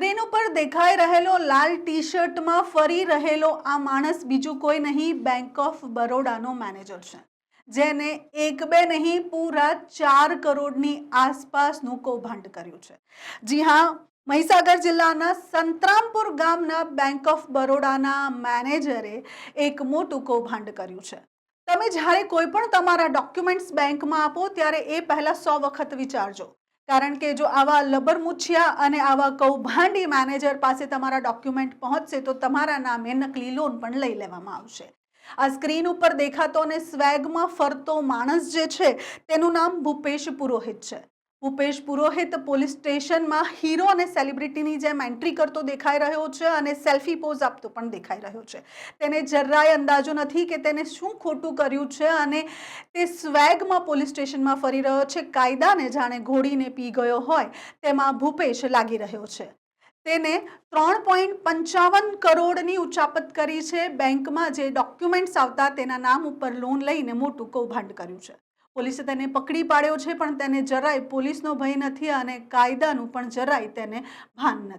Screen ઉપર દેખાઈ રહેલો લાલ ટી શર્ટમાં ફરી રહેલો આ માણસ બીજું કોઈ નહીં બેંક ઓફ બરોડાનો મેનેજર છે. જેને એક બે નહીં, પૂરા ચાર કરોડની આસપાસનું કૌભાંડ કર્યું છે. જી હા, મહીસાગર જિલ્લાના સંતરામપુર ગામના બેંક ઓફ બરોડાના મેનેજરે એક મોટું કૌભાંડ કર્યું છે. તમે જ્યારે કોઈ પણ તમારા ડોક્યુમેન્ટ્સ બેંકમાં આપો, ત્યારે એ પહેલાં સો વખત વિચારજો. કારણ કે જો આવા લબરમુછિયા અને આવા કૌભાંડી મેનેજર પાસે તમારા ડોક્યુમેન્ટ પહોંચશે, તો તમારા નામે નકલી લોન પણ લઈ લેવામાં આવશે. આ સ્ક્રીન ઉપર દેખાતો અને સ્વેગમાં ફરતો માણસ જે છે, તેનું નામ ભૂપેશ પુરોહિત છે. ભૂપેશ પુરોહિત પોલીસ સ્ટેશનમાં હીરો અને સેલિબ્રિટીની જેમ એન્ટ્રી કરતો દેખાઈ રહ્યો છે અને સેલ્ફી પોઝ આપતો પણ દેખાઈ રહ્યો છે. તેને જરાય અંદાજો નથી કે તેને શું ખોટું કર્યું છે અને તે સ્વેગમાં પોલીસ સ્ટેશનમાં ફરી રહ્યો છે. કાયદાને જાણે ઘોડીને પી ગયો હોય તેમાં ભૂપેશ લાગી રહ્યો છે. તેને ત્રણ પોઈન્ટ પંચાવન કરોડની ઉચાપત કરી છે. બેંકમાં જે ડોક્યુમેન્ટ્સ આવતા તેના નામ ઉપર લોન લઈને મોટું કૌભાંડ કર્યું છે. પોલીસે તેને પકડી પાડ્યો છે, પણ તેને જરાય પોલીસનો ભય નથી અને કાયદાનું પણ જરાય તેને ભાન નથી.